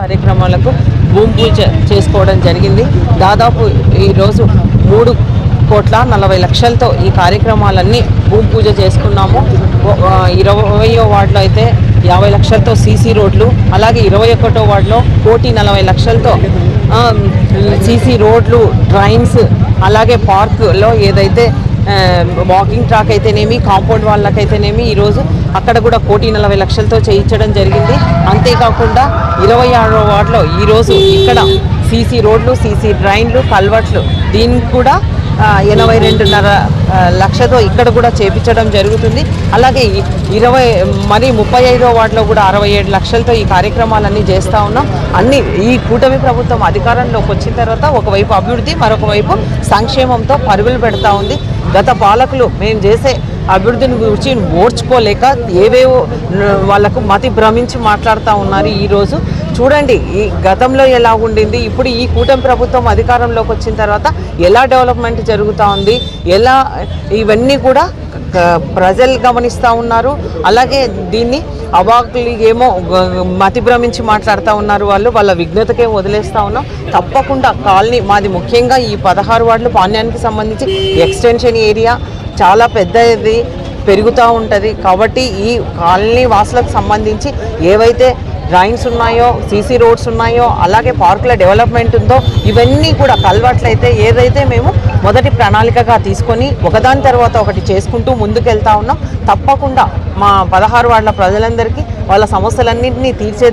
కార్యక్రమాలకు భూమి పూజ చేసుకోవడం జరిగింది. దాదాపు ఈరోజు మూడు కోట్ల నలభై లక్షలతో ఈ కార్యక్రమాలన్నీ భూమి పూజ చేసుకున్నాము ఇరవయో వార్డులో అయితే యాభై లక్షలతో సీసీ రోడ్లు అలాగే ఇరవై ఒకటో వార్డులో కోటి నలభై లక్షలతో సీసీ రోడ్లు డ్రైన్స్ అలాగే పార్కులో ఏదైతే Um, వాకింగ్ ట్రాక్ అయితేనేమి కాంపౌండ్ వాళ్ళకైతేనేమి ఈరోజు అక్కడ కూడా కోటి నలభై లక్షలతో చేయించడం జరిగింది. అంతేకాకుండా ఇరవై ఆరో వార్డులో ఈరోజు ఇక్కడ సీసీ రోడ్లు సీసీ డ్రైన్లు కల్వర్ట్లు దీనికి కూడా ఎనభై రెండున్నర లక్షతో ఇక్కడ కూడా చేపించడం జరుగుతుంది. అలాగే ఇరవై మరి ముప్పై ఐదో వార్డులో కూడా అరవై ఏడు లక్షలతో ఈ కార్యక్రమాలన్నీ చేస్తూ ఉన్నాం. అన్ని ఈ కూటమి ప్రభుత్వం అధికారంలోకి వచ్చిన తర్వాత ఒకవైపు అభివృద్ధి మరొక వైపు సంక్షేమంతో పరుగులు పెడతా ఉంది. గత పాలకులు మేము చేసే అభివృద్ధిని గురించి ఓర్చుకోలేక ఏవేవో వాళ్ళకు మతి భ్రమించి మాట్లాడుతూ ఉన్నారు ఈరోజు చూడండి ఈ గతంలో ఎలా ఉండింది ఇప్పుడు ఈ కూటమి ప్రభుత్వం అధికారంలోకి వచ్చిన తర్వాత ఎలా డెవలప్మెంట్ జరుగుతూ ఉంది ఎలా ఇవన్నీ కూడా ప్రజలు గమనిస్తూ ఉన్నారు. అలాగే దీన్ని అవాకులు ఏమో మతిభ్రమించి మతి భ్రమించి మాట్లాడుతూ ఉన్నారు వాళ్ళు. వాళ్ళ విఘ్నతకే వదిలేస్తూ ఉన్నాం. తప్పకుండా కాలనీ మాది ముఖ్యంగా ఈ పదహారు వార్డులు పాణ్యానికి సంబంధించి ఎక్స్టెన్షన్ ఏరియా చాలా పెద్దది పెరుగుతూ ఉంటుంది. కాబట్టి ఈ కాలనీ వాసులకు సంబంధించి ఏవైతే డ్రాయింగ్స్ ఉన్నాయో సీసీ రోడ్స్ ఉన్నాయో అలాగే పార్కుల డెవలప్మెంట్ ఉందో ఇవన్నీ కూడా కల్వర్ట్లయితే ఏదైతే మేము మొదటి ప్రణాళికగా తీసుకొని ఒకదాని తర్వాత ఒకటి చేసుకుంటూ ముందుకెళ్తా ఉన్నాం. తప్పకుండా మా పదహారు వాళ్ళ ప్రజలందరికీ వాళ్ళ సమస్యలన్నింటినీ తీర్చే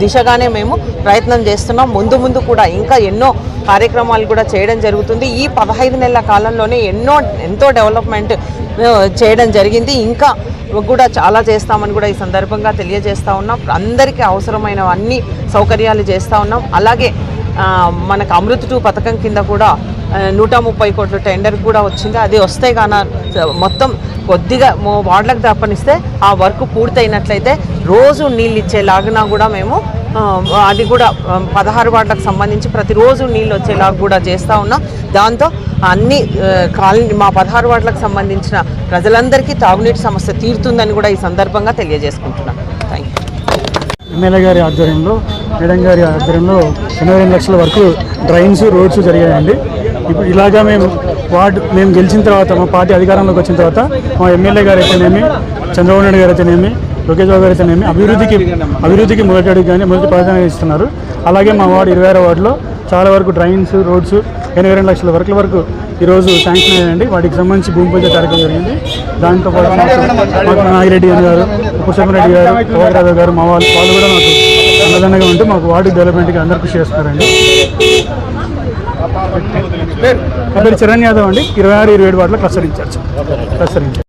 దిశగానే మేము ప్రయత్నం చేస్తున్నాం. ముందు ముందు కూడా ఇంకా ఎన్నో కార్యక్రమాలు కూడా చేయడం జరుగుతుంది. ఈ పదహైదు నెలల కాలంలోనే ఎన్నో ఎంతో డెవలప్మెంట్ చేయడం జరిగింది. ఇంకా కూడా చాలా చేస్తామని కూడా ఈ సందర్భంగా తెలియజేస్తూ ఉన్నాం. అందరికీ అవసరమైన అన్ని సౌకర్యాలు చేస్తూ ఉన్నాం. అలాగే మనకు అమృత్ టూ పథకం కింద కూడా నూట ముప్పై కోట్ల టెండర్ కూడా వచ్చింది. అది వస్తే కాన మొత్తం కొద్దిగా మో వార్డులకు ఆ వర్క్ పూర్తయినట్లయితే రోజు నీళ్ళు ఇచ్చేలాగా కూడా మేము అది కూడా పదహారు వార్డులకు సంబంధించి ప్రతిరోజు నీళ్ళు వచ్చేలాగా కూడా చేస్తూ ఉన్నాం. దాంతో అన్ని కాలనీ మా పదహారు వార్డులకు సంబంధించిన ప్రజలందరికీ తాగునీటి సమస్య తీరుతుందని కూడా ఈ సందర్భంగా తెలియజేసుకుంటున్నాను థ్యాంక్ యూ ఎమ్మెల్యే గారి ఆధ్వర్యంలో మేడం గారి ఆధ్వర్యంలో ఎనభై రెండు లక్షల వరకు డ్రైన్స్ రోడ్స్ జరిగాయండి. ఇప్పుడు ఇలాగా మేము వార్డు మేము గెలిచిన తర్వాత మా పార్టీ అధికారంలోకి వచ్చిన తర్వాత మా ఎమ్మెల్యే గారు అయితేనేమి చంద్రబాబు నాయుడు గారు అయితేనేమి లోకేష్ బాబు గారు అయితేనేమి అభివృద్ధికి అభివృద్ధికి మొదటి అడుగు కానీ మొదటి ప్రాధాన్యత ఇస్తున్నారు. అలాగే మా వార్డు ఇరవై ఆరో వార్డులో చాలా వరకు డ్రైన్స్ రోడ్స్ ఎనభై రెండు లక్షల వరకు వరకు ఈరోజు శాంక్షన్ అయ్యాయండి. వాటికి సంబంధించి భూమి పూజ కార్యక్రమం జరిగింది. దాంతో పాటు మాకు నాగిరెడ్డి అని గారు ఉపశమరెడ్డి గారు కోవరాజు గారు మా వాళ్ళు వాళ్ళు కూడా మాకు అన్నదండగా ఉంటూ మాకు వార్డు డెవలప్మెంట్కి అందరూ కృషి చేస్తున్నారండి. నా పేరు చరణ్ యాదవ్ అండి. ఇరవై ఆరు ఇరవై ఏడు వార్డులో క్లస్టర్ ఇన్ఛార్జ్ క్లస్టర్ ఇన్ఛార్జ్